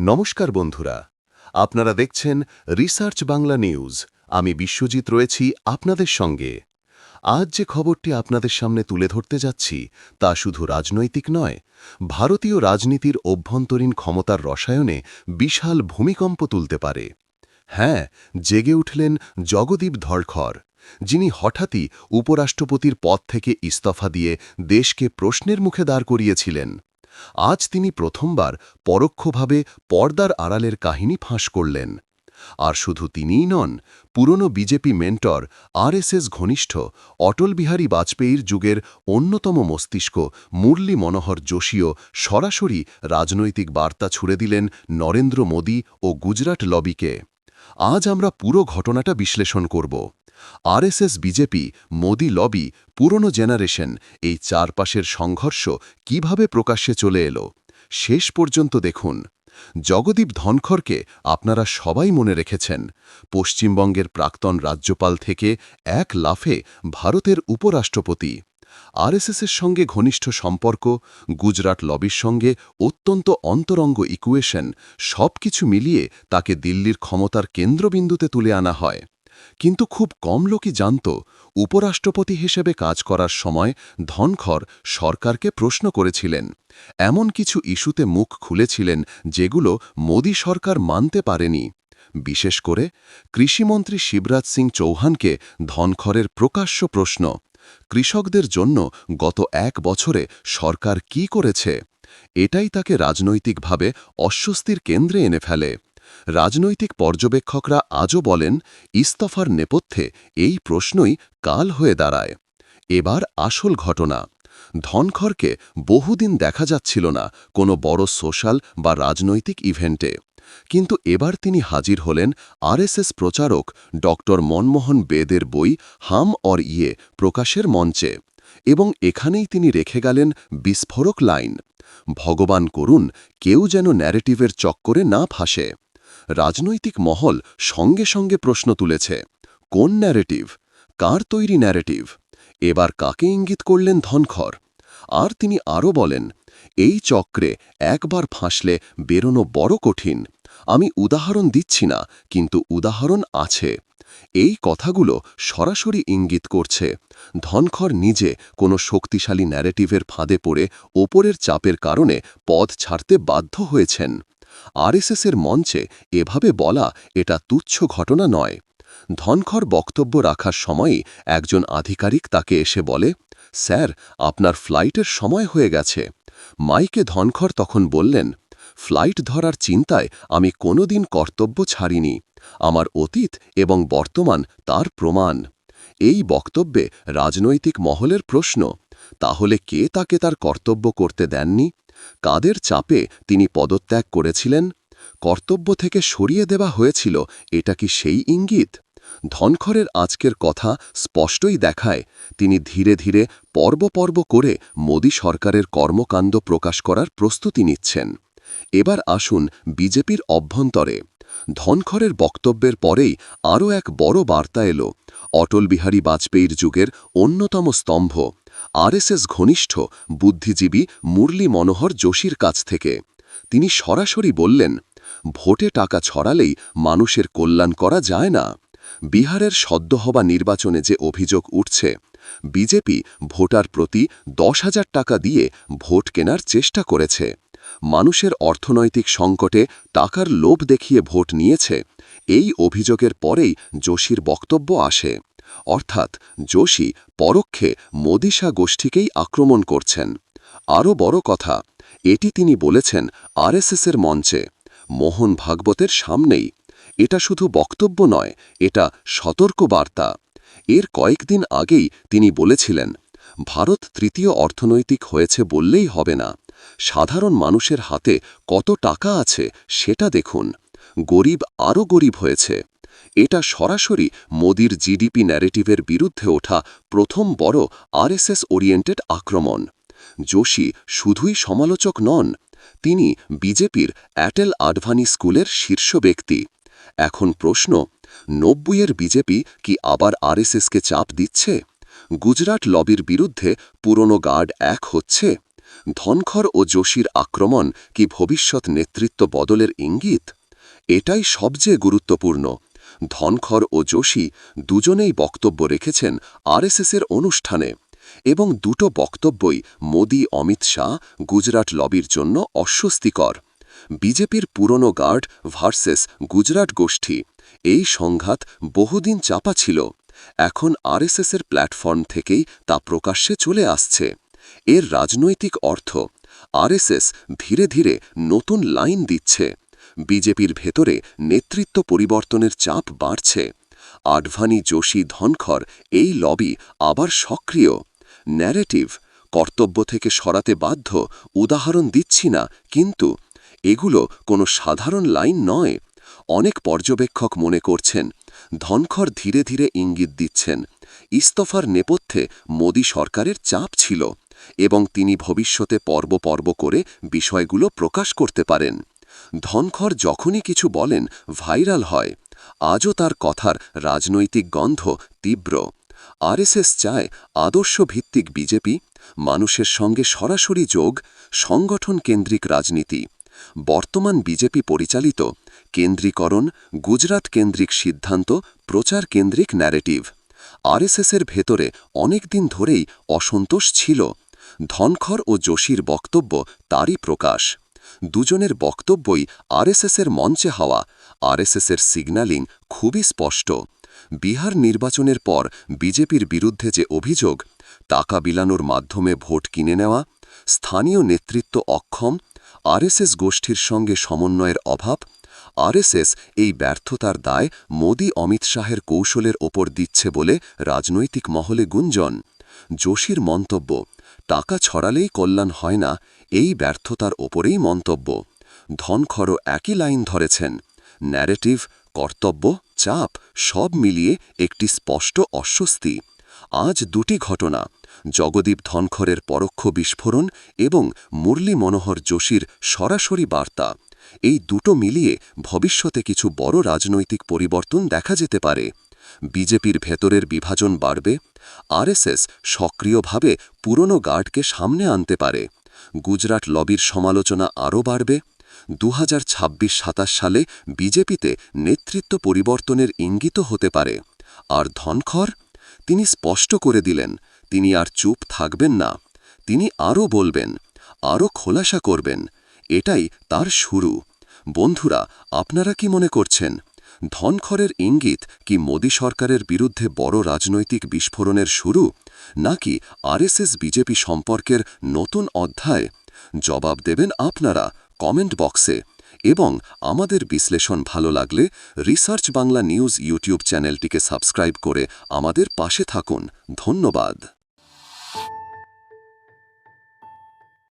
নমস্কার বন্ধুরা। আপনারা দেখছেন রিসার্চ বাংলা নিউজ। আমি বিশ্বজিৎ রয়েছি আপনাদের সঙ্গে। আজ যে খবরটি আপনাদের সামনে তুলে ধরতে যাচ্ছি, তা শুধু রাজনৈতিক নয়, ভারতীয় রাজনীতির অভ্যন্তরীণ ক্ষমতার রসায়নে বিশাল ভূমিকম্প তুলতে পারে। হ্যাঁ জেগে উঠলেন জগদীপ ধড়খর যিনি হঠাৎই উপরাষ্ট্রপতির পদ থেকে ইস্তফা দিয়ে দেশকে প্রশ্নের মুখে দাঁড় করিয়েছিলেন। আজ তিনি প্রথমবার পরোক্ষভাবে পর্দার আড়ালের কাহিনী ফাঁস করলেন। আর শুধু তিনিই নন, পুরনো বিজেপি মেন্টর, আরএসএস ঘনিষ্ঠ, অটল বিহারী বাজপেয়ীর যুগের অন্যতম মস্তিষ্ক, মুরলী মনোহর যোশীও সরাসরি রাজনৈতিক বার্তা ছুড়ে দিলেন নরেন্দ্র মোদী ও গুজরাট লবিকে। আজ আমরা পুরো ঘটনাটা বিশ্লেষণ করব। আরএসএস বিজেপি, মোদি লবি, পুরনো জেনারেশন, এই চারপাশের সংঘর্ষ কীভাবে প্রকাশ্যে চলে এলো? শেষ পর্যন্ত দেখুন। জগদীপ ধনখরকে আপনারা সবাই মনে রেখেছেন। পশ্চিমবঙ্গের প্রাক্তন রাজ্যপাল থেকে এক লাফে ভারতের উপরাষ্ট্রপতি। আরএসএসের সঙ্গে ঘনিষ্ঠ সম্পর্ক, গুজরাট লবির সঙ্গে অত্যন্ত অন্তরঙ্গ ইকুয়েশন সব কিছু মিলিয়ে তাকে দিল্লির ক্ষমতার কেন্দ্রবিন্দুতে তুলে আনা হয়। কিন্তু খুব কম লোকই জানত উপরাষ্ট্রপতি হিসেবে কাজ করার সময় ধনখর সরকারকে প্রশ্ন করেছিলেন। এমন কিছু ইস্যুতে মুখ খুলেছিলেন যেগুলো মোদী সরকার মানতে পারেনি। বিশেষ করে কৃষিমন্ত্রী শিবরাজ সিং চৌহানকে ধনখরের প্রকাশ্য প্রশ্ন, কৃষকদের জন্য গত এক বছরে সরকার কি করেছে? এটাই তাকে রাজনৈতিকভাবে অস্বস্তির কেন্দ্রে এনে ফেলে। রাজনৈতিক পর্যবেক্ষকরা আজও বলেন, ইস্তফার নেপথ্যে এই প্রশ্নই কাল হয়ে দাঁড়ায়। এবার আসল ঘটনা। ধনখরকে বহুদিন দেখা যাচ্ছিল না কোনো বড় সোশ্যাল বা রাজনৈতিক ইভেন্টে। কিন্তু এবার তিনি হাজির হলেন আরএসএস প্রচারক ড মনমোহন বেদের বই হাম অর ইয়ে প্রকাশের মঞ্চে এবং এখানেই তিনি রেখে গেলেন বিস্ফোরক লাইন। ভগবান করুন কেউ যেন ন্যারেটিভের চক্করে না ফাঁসে। রাজনৈতিক মহল সঙ্গে সঙ্গে প্রশ্ন তুলেছে, কোন ন্যারেটিভ কার তৈরি ন্যারেটিভ এবার কাকে ইঙ্গিত করলেন ধনখর আর তিনি আরও বলেন, এই চক্রে একবার ফাঁসলে বেরোনো বড় কঠিন। আমি উদাহরণ দিচ্ছি না, কিন্তু উদাহরণ আছে। এই কথাগুলো সরাসরি ইঙ্গিত করছে ধনখর নিজে কোনো শক্তিশালী ন্যারেটিভের ফাঁদে পড়ে ওপরের চাপের কারণে পদ ছাড়তে বাধ্য হয়েছেন। আরএসএসের মঞ্চে এভাবে বলা এটা তুচ্ছ ঘটনা নয়। ধনখর বক্তব্য রাখার সময়ই একজন আধিকারিক তাকে এসে বলে, স্যার, আপনার ফ্লাইটের সময় হয়ে গেছে। মাইকে ধনখর তখন বললেন, ফ্লাইট ধরার চিন্তায় আমি কোনোদিন কর্তব্য ছাড়িনি। আমার অতীত এবং বর্তমান তার প্রমাণ। এই বক্তব্যে রাজনৈতিক মহলের প্রশ্ন, তাহলে কে তাকে তার কর্তব্য করতে দেননি? কাদের চাপে তিনি পদত্যাগ করেছিলেন? কর্তব্য থেকে সরিয়ে দেওয়া হয়েছিল, এটা কি সেই ইঙ্গিত? ধনখরের আজকের কথা স্পষ্টই দেখায়, তিনি ধীরে ধীরে পর্ব পর্ব করে মোদী সরকারের কর্মকাণ্ড প্রকাশ করার প্রস্তুতি নিচ্ছেন। এবার আসুন বিজেপির অভ্যন্তরে। ধনখরের বক্তব্যের পরেই আরও এক বড় বার্তা এলো, অটল বিহারী বাজপেয়ীর যুগের অন্যতম স্তম্ভ। আরএসএস ঘনিষ্ঠ, বুদ্ধিজীবী মুরলী মনোহর যোশীর কাছ থেকে। তিনি সরাসরি বললেন, ভোটে টাকা ছড়ালেই মানুষের কল্যাণ করা যায় না। বিহারের সদ্য হবা নির্বাচনে যে অভিযোগ উঠছে, বিজেপি ভোটার প্রতি দশ হাজার টাকা দিয়ে ভোট কেনার চেষ্টা করেছে। মানুষের অর্থনৈতিক সংকটে টাকার লোভ দেখিয়ে ভোট নিয়েছে। এই অভিযোগের পরেই যোশীর বক্তব্য আসে। অর্থাৎ যোশী পরোক্ষে মোদিশা গোষ্ঠীকেই আক্রমণ করছেন। আরও বড় কথা, এটি তিনি বলেছেন আরএসএসের মঞ্চে, মোহন ভাগবতের সামনেই। এটা শুধু বক্তব্য নয়, এটা সতর্ক বার্তা এর কয়েকদিন আগেই তিনি বলেছিলেন, ভারত তৃতীয় অর্থনৈতিক হয়েছে বললেই হবে না। সাধারণ মানুষের হাতে কত টাকা আছে সেটা দেখুন। গরিব আরও গরিব হয়েছে। এটা সরাসরি মোদির জিডিপি ন্যারেটিভের বিরুদ্ধে ওঠা প্রথম বড় আরএসএস ওরিয়েন্টেড আক্রমণ। যোশী শুধুই সমালোচক নন, তিনি বিজেপির অ্যাটেল আডভানি স্কুলের শীর্ষ ব্যক্তি। এখন প্রশ্ন, নব্বইয়ের বিজেপি কি আবার আরএসএসকে চাপ দিচ্ছে? গুজরাট লবির বিরুদ্ধে পুরনো গার্ড এক হচ্ছে? ধনখর ও যোশীর আক্রমণ কি ভবিষ্যৎ নেতৃত্ব বদলের ইঙ্গিত? এটাই সবচেয়ে গুরুত্বপূর্ণ। ধনখর ও যোশী দুজনেই বক্তব্য রেখেছেন আরএসএসের অনুষ্ঠানে এবং দুটো বক্তব্যই মোদি, অমিত শাহ, গুজরাট লবির জন্য অস্বস্তিকর। বিজেপির পুরনো গার্ড ভার্সেস গুজরাট গোষ্ঠী এই সংঘাত বহুদিন চাপা ছিল। এখন আরএসএসের প্ল্যাটফর্ম থেকেই তা প্রকাশ্যে চলে আসছে। এর রাজনৈতিক অর্থ আরএসএস ধীরে ধীরে নতুন লাইন দিচ্ছে। বিজেপির ভেতরে নেতৃত্ব পরিবর্তনের চাপ বাড়ছে। আডভানি যোশী ধনখর এই লবি আবার সক্রিয়। ন্যারেটিভ, কর্তব্য থেকে সরাতে বাধ্য, উদাহরণ দিচ্ছি না, কিন্তু এগুলো কোনো সাধারণ লাইন নয়। অনেক পর্যবেক্ষক মনে করছেন ধনখর ধীরে ধীরে ইঙ্গিত দিচ্ছেন, ইস্তফার নেপথ্যে মোদী সরকারের চাপ ছিল এবং তিনি ভবিষ্যতে পর্ব পর্ব করে বিষয়গুলো প্রকাশ করতে পারেন। ধনখর যখনই কিছু বলেন, ভাইরাল হয়। আজও তার কথার রাজনৈতিক গন্ধ তীব্র। আরএসএস চায় আদর্শ ভিত্তিক বিজেপি, মানুষের সঙ্গে সরাসরি যোগ, সংগঠন কেন্দ্রিক রাজনীতি। বর্তমান বিজেপি পরিচালিত, কেন্দ্রীকরণ, গুজরাট কেন্দ্রিক সিদ্ধান্ত, প্রচার কেন্দ্রিক ন্যারেটিভ। আরএসএসের ভেতরে অনেক দিন ধরেই অসন্তোষ ছিল। ধনখর ও যোশীর বক্তব্য তারই প্রকাশ। দুজনের বক্তব্যই আরএসএসের মঞ্চে হওয়া। আরএসএসের সিগন্যালিং খুবই স্পষ্ট। বিহার নির্বাচনের পর বিজেপির বিরুদ্ধে যে অভিযোগ, টাকা বিলানোর মাধ্যমে ভোট কিনে নেওয়া, স্থানীয় নেতৃত্ব অক্ষম, আরএসএস গোষ্ঠীর সঙ্গে সমন্বয়ের অভাব, আরএসএস এই ব্যর্থতার দায় মোদি অমিত শাহের কৌশলের ওপর দিচ্ছে বলে রাজনৈতিক মহলে গুঞ্জন। যোশীর মন্তব্য, টাকা ছড়ালেই কল্যাণ হয় না, এই ব্যর্থতার ওপরেই মন্তব্য। ধনখরও একই লাইন ধরেছেন, ন্যারেটিভ, কর্তব্য, চাপ, সব মিলিয়ে একটি স্পষ্ট অস্বস্তি। আজ দুটি ঘটনা, জগদীপ ধনখরের পরোক্ষ বিস্ফোরণ এবং মুরলী মনোহর যোশীর সরাসরি বার্তা। এই দুটো মিলিয়ে ভবিষ্যতে কিছু বড় রাজনৈতিক পরিবর্তন দেখা যেতে পারে। বিজেপির ভেতরের বিভাজন বাড়বে, আরএসএস সক্রিয়ভাবে পুরনো গার্ডকে সামনে আনতে পারে। গুজরাট লবির সমালোচনা আরও বাড়বে। দু হাজার সালে বিজেপিতে নেতৃত্ব পরিবর্তনের ইঙ্গিত হতে পারে। আর ধনখর তিনি স্পষ্ট করে দিলেন, তিনি আর চুপ থাকবেন না। তিনি আরও বলবেন, আরও খোলাসা করবেন। এটাই তার শুরু। বন্ধুরা, আপনারা কি মনে করছেন? ধনখরের ইঙ্গিত কি মোদী সরকারের বিরুদ্ধে বড় রাজনৈতিক বিস্ফোরণের শুরু, নাকি আরএসএস বিজেপি সম্পর্কের নতুন অধ্যায়? জবাব দেবেন আপনারা কমেন্ট বক্সে। এবং আমাদের বিশ্লেষণ ভালো লাগলে রিসার্চ বাংলা নিউজ ইউটিউব চ্যানেলটিকে সাবস্ক্রাইব করে আমাদের পাশে থাকুন। ধন্যবাদ।